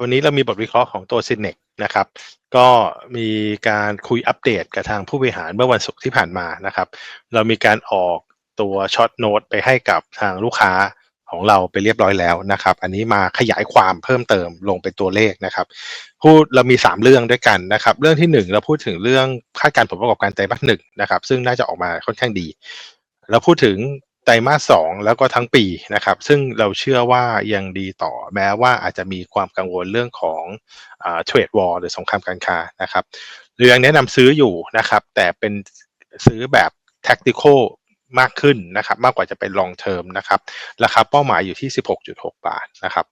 วันนี้เรามีบทวิเคราะห์ของตัว c นเน c นะครับ ก็มีการคุยอัปเดตกับทางผู้บริหารเมื่อวันศุกร์ที่ผ่านมานะครับ เรามีการออกตัวช็อตโน้ตไปให้กับทางลูกค้าของเราไปเรียบร้อยแล้วนะครับ อันนี้มาขยายความเพิ่มเติมลงเป็นตัวเลขนะครับพูดเรามี 3 เรื่องด้วยกันนะครับ เรื่องที่ 1 เราพูดถึงเรื่องคาดการผลประกอบการไตรมาสหนึ่งนะครับ ซึ่งน่าจะออกมาค่อนข้างดี เราพูดถึง ไตรมาสสองแล้วก็ทั้งปีนะครับ ซึ่งเราเชื่อว่ายังดีต่อแม้ว่าอาจจะมีความกังวลเรื่องของเทรดวอร์หรือสงครามการค้านะครับเรายังแนะนำซื้ออยู่นะครับ แต่เป็นซื้อแบบ tactical มากขึ้นนะครับ มากกว่าจะเป็น long term นะครับ ราคาเป้าหมายอยู่ที่ 16.6 บาทนะครับ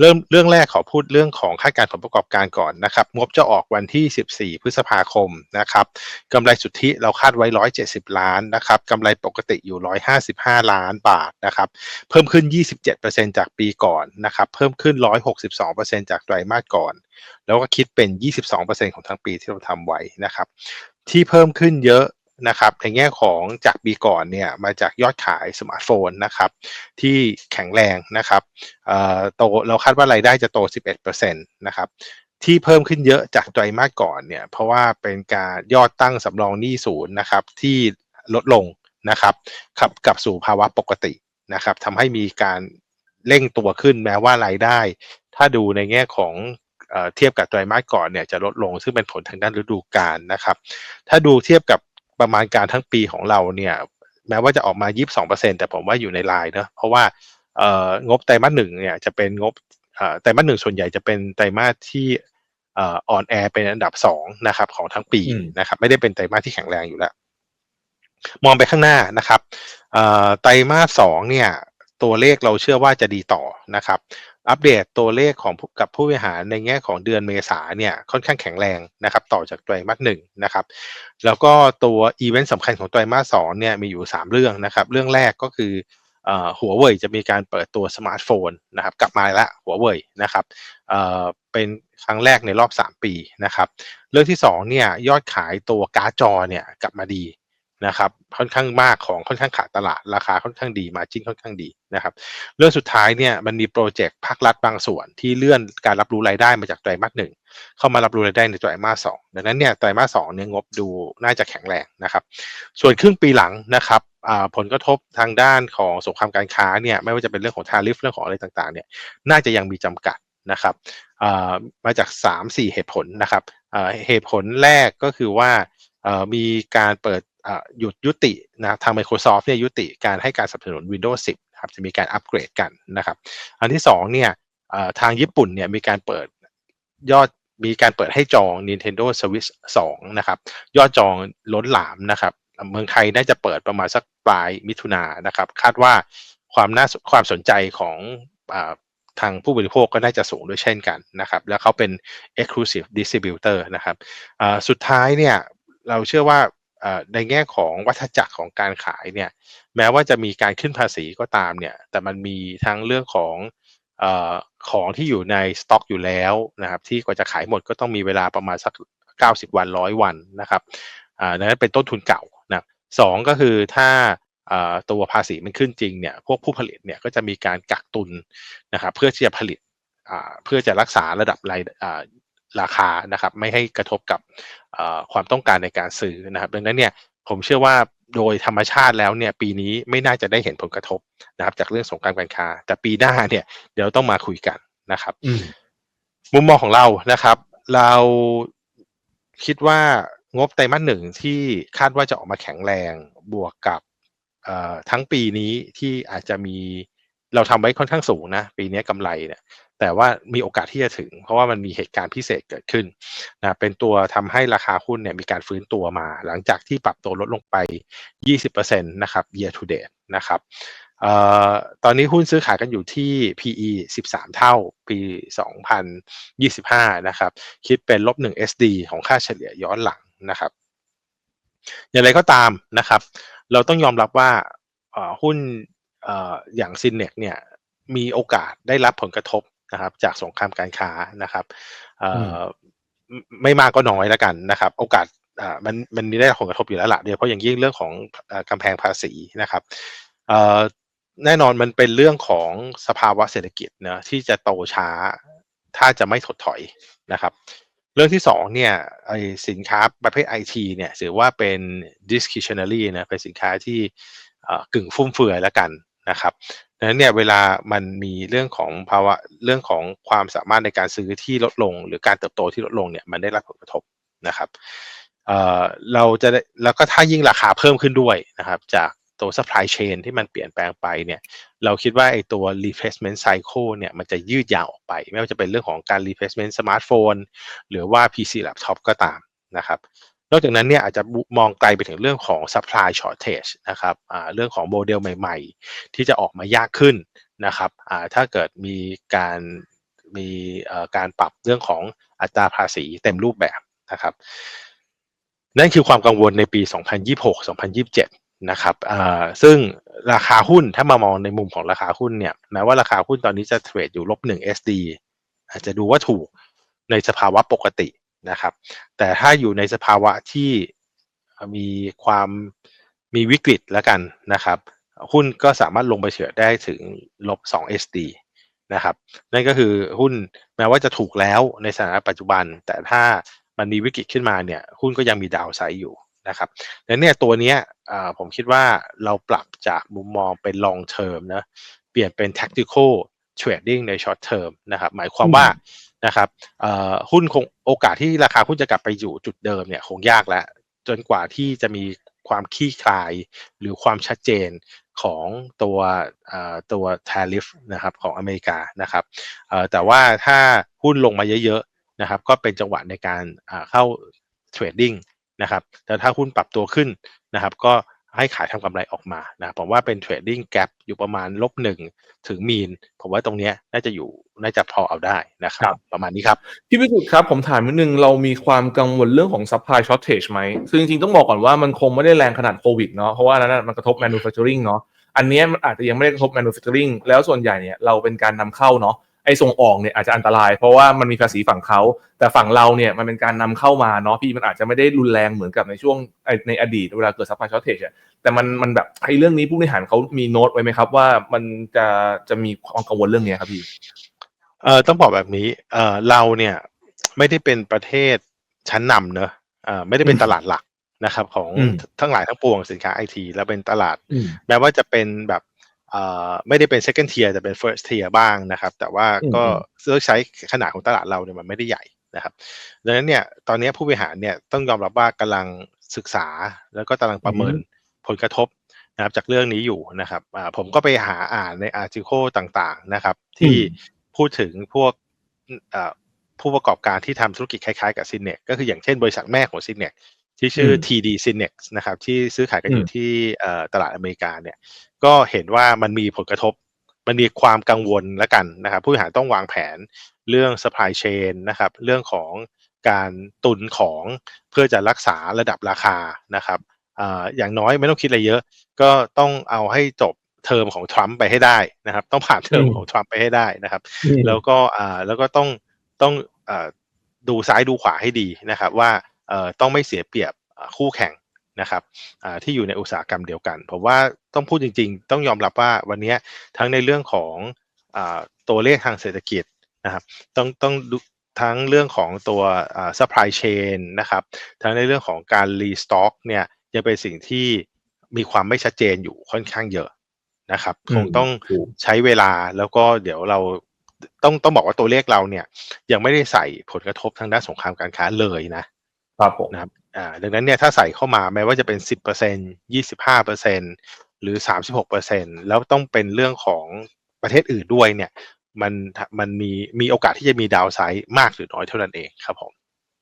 เริ่มเรื่องแรกขอพูดเรื่องของคาดการผลประกอบการก่อนนะครับงบจะออกวันที่ 14 พฤษภาคมนะครับกำไรสุทธิเราคาดไว้ 170 ล้านนะครับกำไรปกติอยู่ 155 ล้านบาทนะครับเพิ่มขึ้น 27%จากปีก่อนนะครับเพิ่มขึ้น 162%จากไตรมาสก่อน แล้วก็คิดเป็น 22%ของทั้งปีที่เราทำไว้นะครับที่เพิ่มขึ้นเยอะ นะครับในแง่ของจากปีก่อนเนี่ยมาจากยอดขายสมาร์ทโฟนนะครับที่แข็งแรงนะครับโตเราคาดว่ารายได้จะโต 11%นะครับที่เพิ่มขึ้นเยอะจากไตรมาสก่อนเนี่ยเพราะว่าเป็นการยอดตั้งสำรองหนี้ศูนย์นะครับที่ลดลงนะครับขับกลับสู่ภาวะปกตินะครับทำให้มีการเร่งตัวขึ้นแม้ว่ารายได้ ถ้าดูในแง่ของเทียบกับไตรมาสก่อนเนี่ยจะลดลงซึ่งเป็นผลทางด้านฤดูกาลนะครับ ถ้าดูเทียบกับ ประมาณการทั้งปีของเราเนี่ยแม้ว่าจะออกมา 22%แต่ผมว่าอยู่ในลายเนะเพราะว่าเอ่องบไตรมาสหนึ่งเนี่ยจะเป็นงบไตรมาสหนึ่งส่วนใหญ่จะเป็นไตรมาสที่อ่อนแอเป็นอันดับสองนะครับของทั้งปีนะครับไม่ได้เป็นไตรมาสที่แข็งแรงอยู่แล้ว มองไปข้างหน้านะครับไตรมาสสองเนี่ยตัวเลขเราเชื่อว่าจะดีต่อนะครับ อัปเดตตัวเลขของกับผู้บริหารในแง่ของเดือนเมษาเนี่ยค่อนข้างแข็งแรงนะครับต่อจากไตรมาสหนึ่งนะครับแล้วก็ตัวอีเวนต์สำคัญของไตรมาสสองเนี่ยมีอยู่ 3 เรื่องนะครับเรื่องแรกก็คือหัวเว่ยจะมีการเปิดตัวสมาร์ทโฟนนะครับกลับมาแล้วหัวเว่ยนะครับเป็นครั้งแรกในรอบ 3 ปีนะครับเรื่องที่2เนี่ยยอดขายตัวการ์ดจอเนี่ยกลับมาดี นะครับค่อนข้างมากของค่อนข้างขาดตลาดราคาค่อนข้างดีมาจิ้นค่อนข้างดีนะครับเรื่องสุดท้ายเนี่ยมันมีโปรเจกต์ภาครัฐบางส่วนที่เลื่อนการรับรู้รายได้มาจากไตรมาสหนึ่งเข้ามารับรู้รายได้ในไตรมาสสองดังนั้นเนี่ยไตรมาสสองเนี่ยงบดูน่าจะแข็งแรงนะครับ ส่วนครึ่งปีหลังนะครับผลกระทบทางด้านของสงครามการค้าเนี่ยไม่ว่าจะเป็นเรื่องของทาริฟเรื่องของอะไรต่างๆเนี่ยน่าจะยังมีจำกัดนะครับมาจาก 3-4 เหตุผลนะครับเหตุผลแรกก็คือว่ามีการเปิด หยุดยุตินะทาง Microsoft เนี่ยยุติการให้การสนับสนุน Windows 10ครับจะมีการอัปเกรดกันนะครับ อันที่2เนี่ยทางญี่ปุ่นเนี่ยมีการเปิดยอดมีการเปิดให้จอง Nintendo Switch 2 นะครับ ยอดจองล้นหลามนะครับ เมืองไทยน่าจะเปิดประมาณสักปลายมิถุนายนนะครับ คาดว่าความน่าความสนใจของอทางผู้บริโภคก็น่าจะสูงด้วยเช่นกันนะครับ แล้วเขาเป็น exclusive distributor นะครับสุดท้ายเนี่ยเราเชื่อว่า ในแง่ของวัฏจักรของการขายเนี่ยแม้ว่าจะมีการขึ้นภาษีก็ตามเนี่ยแต่มันมีทั้งเรื่องของอของที่อยู่ในสต็อกอยู่แล้วนะครับที่กว่าจะขายหมดก็ต้องมีเวลาประมาณสัก 90 วันร้อยวันนะครับอ่านั้นเป็นต้นทุนเก่านะสองก็คือถ้าตัวภาษีมันขึ้นจริงเนี่ยพวกผู้ผลิตเนี่ยก็จะมีการกักตุนนะครับเพื่อที่จะผลิตเพื่อจะรักษาระดับราย ราคานะครับ ไม่ให้กระทบกับความต้องการในการซื้อนะครับ ดังนั้นเนี่ยผมเชื่อว่าโดยธรรมชาติแล้วเนี่ยปีนี้ไม่น่าจะได้เห็นผลกระทบนะครับ จากเรื่องสงครามการค้า แต่ปีหน้าเนี่ยเดี๋ยวต้องมาคุยกันนะครับมุมมองของเรานะครับ เราคิดว่างบไตรมาสหนึ่งที่คาดว่าจะออกมาแข็งแรงบวกกับทั้งปีนี้ที่อาจจะมีเราทำไว้ค่อนข้างสูงนะ ปีนี้กำไรเนี่ย แต่ว่ามีโอกาสที่จะถึง เพราะว่ามันมีเหตุการณ์พิเศษเกิดขึ้นนะเป็นตัวทำให้ราคาหุ้นเนี่ยมีการฟื้นตัวมา หลังจากที่ปรับตัวลดลงไป 20%นะครับ year to date นะครับออตอนนี้หุ้นซื้อขายกันอยู่ที่ PE 13 เท่า ปี 2025 นะครับ คิดเป็นลบ 1 SD ของค่าเฉลี่ยย้อนหลังนะครับ อย่างไรก็ตามนะครับ เราต้องยอมรับว่าหุ้นอย่างซินเนกเนี่ยมีโอกาสได้รับผลกระทบ นะครับ จากสงครามการค้านะครับไม่มากก็น้อยแล้วกันนะครับ โอกาสมันมันได้ผลกระทบอยู่แล้วละเดียวเพราะอย่างยิ่งเรื่องของกำแพงภาษีนะครับแน่นอนมันเป็นเรื่องของสภาวะเศรษฐกิจนะที่จะโตช้าถ้าจะไม่ถดถอยนะครับ เรื่องที่สองเนี่ยไอสินค้าประเภทไอทีเนี่ยถือว่าเป็น discretionary นะเป็นสินค้าที่เอ่อกึ่งฟุ่มเฟือยแล้วกัน นะครับดังนั้นเนี่ยเวลามันมีเรื่องของภาวะเรื่องของความสามารถในการซื้อที่ลดลง หรือการเติบโตที่ลดลงเนี่ยมันได้รับผลกระทบนะครับเเราจะได้แล้วก็ถ้ายิ่งราคาเพิ่มขึ้นด้วยนะครับ จากตัว supply chain ที่มันเปลี่ยนแปลงไปเนี่ย เราคิดว่าไอ้ตัว replacement cycle เนี่ยมันจะยืดยาวออกไป ไม่ว่าจะเป็นเรื่องของการ replacement สมาร์ทโฟนหรือว่า PC laptop ก็ตามนะครับ นอกจากนั้นเนี่ยอาจจะมองไกลไปถึงเรื่องของ supply shortage นะครับเรื่องของโมเดลใหม่ ๆ ที่จะออกมายากขึ้นนะครับถ้าเกิดมีการมีการปรับเรื่องของอัตราภาษีเต็มรูปแบบนะครับนั่นคือความกังวลในปี 2026-2027 นะครับซึ่งราคาหุ้นถ้ามามองในมุมของราคาหุ้นเนี่ยแม้ว่าราคาหุ้นตอนนี้จะเทรดอยู่ลบหนึ่ง SD อาจจะดูว่าถูกในสภาวะปกติ นะครับ แต่ถ้าอยู่ในสภาวะที่มีความมีวิกฤตแล้วกันนะครับ หุ้นก็สามารถลงไปเฉื่อยได้ถึงลบ2 SD นะครับนั่นก็คือหุ้นแม้ว่าจะถูกแล้วในสถานะปัจจุบัน แต่ถ้ามันมีวิกฤตขึ้นมาเนี่ยหุ้นก็ยังมีดาวไซด์อยู่นะครับดังนั้นเนี่ยตัวนี้ผมคิดว่าเราปรับจากมุมมองเป็น long term นะเปลี่ยนเป็น tactical trading ใน short term นะครับหมายความว่า นะครับหุ้นคงโอกาสที่ราคาหุ้นจะกลับไปอยู่จุดเดิมเนี่ยคงยากแล้วจนกว่าที่จะมีความคลี่คลายหรือความชัดเจนของตัวตัว tariff นะครับของอเมริกานะครับแต่ว่าถ้าหุ้นลงมาเยอะๆนะครับก็เป็นจังหวะในการเข้าเทรดดิ้งนะครับแต่ถ้าหุ้นปรับตัวขึ้นนะครับก็ ให้ขายทำกำไรออกมานะผมว่าเป็นเทรดดิ้งแก p อยู่ประมาณลบหนึ่งถึงมีน ผมว่าตรงเนี้ยน่าจะอยู่น่าจะพอเอาได้นะครับ ประมาณนี้ครับ พี่พิสุทธิ์ครับผมถามนิดนึงเรามีความกังวลเรื่องของ supply shortage ไหมซึ่งจริงๆ ต้องบอกก่อนว่ามันคงไม่ได้แรงขนาดโควิดเนาะเพราะว่านั้นนะมันกระทบ manufacturing เนาะอันเนี้ยมันอาจจะยังไม่ได้กระทบ manufacturing แล้วส่วนใหญ่เนี่ยเราเป็นการนำเข้าเนาะ ไอ้ส่งออกเนี่ยอาจจะอันตราย เพราะว่ามันมีภาษีฝั่งเขาแต่ฝั่งเราเนี่ยมันเป็นการนำเข้ามาเนาะพี่มันอาจจะไม่ได้รุนแรงเหมือนกับในช่วงไอ้ในอดีตเวลาเกิด supply shortage อะแต่มันมันแบบไอ้เรื่องนี้ผู้บริหารเขามีโน้ตไว้ไหมครับ ว่ามันจะจะมีความกังวลเรื่องเนี้ยครับพี่เอ่อต้องบอกแบบนี้เอ่อเราเนี่ยไม่ได้เป็นประเทศชั้นนำเนอะเอ่อไม่ได้เป็นอืมตลาดหลักนะครับ ของอืมทั้งหลายทั้งปวงสินค้าไอทีแล้วเป็นตลาดอืมแม้ว่าจะเป็นแบบเอ่อ ไม่ได้เป็น second tier แต่เป็น first tier บ้างนะครับ แต่ว่าก็อืมเลือกใช้ขนาดของตลาดเราเนี่ยมันไม่ได้ใหญ่นะครับดังนั้นเนี่ยตอนนี้ผู้บริหารเนี่ยต้องยอมรับว่ากำลังศึกษาแล้วก็กำลังประเมินผลกระทบนะครับจากเรื่องนี้อยู่นะครับอ่าผมก็ไปหาอ่านในอาร์ติโคต่างๆนะครับ ที่พูดถึงพวกเอ่อผู้ประกอบการที่ทำธุรกิจคล้ายๆกับซินเน c ก็คืออย่างเช่นบริษัทแม่ของซินเน c ที่ชื่ออืม TD Synex นะครับที่ซื้อขายกันออืยู่มที่เอ่อตลาดอเมริกาเนี่ยก็เห็นว่ามันมีผลกระทบ มันมีความกังวลแล้วกันนะครับ ผู้บริหารต้องวางแผนเรื่อง supply chain นะครับ เรื่องของการตุนของเพื่อจะรักษาระดับราคานะครับอ่าอย่างน้อยไม่ต้องคิดอะไรเยอะ ก็ต้องเอาให้จบเทอมของทรัมป์ไปให้ได้นะครับ ต้องผ่านเทอมอืมของทรัมป์ไปให้ได้นะครับ แล้วก็อ่าแล้วก็ต้องต้องอ่าดูซ้ายดูขวาให้ดีนะครับว่าเอ่อ ต้องไม่เสียเปรียบอ่าคู่แข่งนะครับอ่าที่อยู่ในอุตสาหกรรมเดียวกันผมว่าต้องพูดจริง ๆ ต้องยอมรับว่าวันเนี้ยทั้งในเรื่องของอ่าตัวเลขทางเศรษฐกิจนะครับต้องต้องดูทั้งเรื่องของตัวอ่า supply chain นะครับทั้งในเรื่องของการ restock เนี่ยยังเป็นสิ่งที่มีความไม่ชัดเจนอยู่ค่อนข้างเยอะนะครับคงต้องถูกใช้เวลาแล้วก็เดี๋ยวเราต้องต้องบอกว่าตัวเลขเราเนี่ยยังไม่ได้ใส่ผลกระทบทางด้านสงครามการค้าเลยนะ ครับผมนะครับอ่าดังนั้นเนี่ยถ้าใส่เข้ามาแม้ว่าจะเป็น10% 25%หรือ36%แล้วต้องเป็นเรื่องของประเทศอื่นด้วยเนี่ย มันมันมีมีโอกาสที่จะมีดาวไซด์มากหรือน้อยเท่านั้นเองครับผม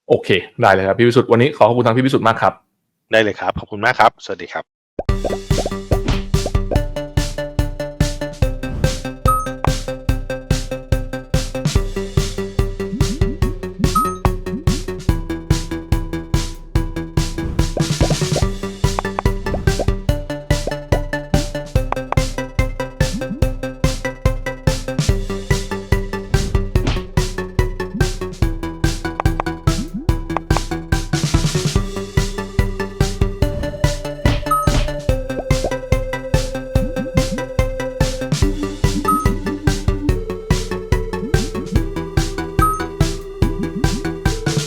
โอเค ได้เลยครับพี่พิสุทธิ์วันนี้ขอขอบคุณทางพี่พิสุทธิ์มากครับ ได้เลยครับ ขอบคุณมากครับ สวัสดีครับ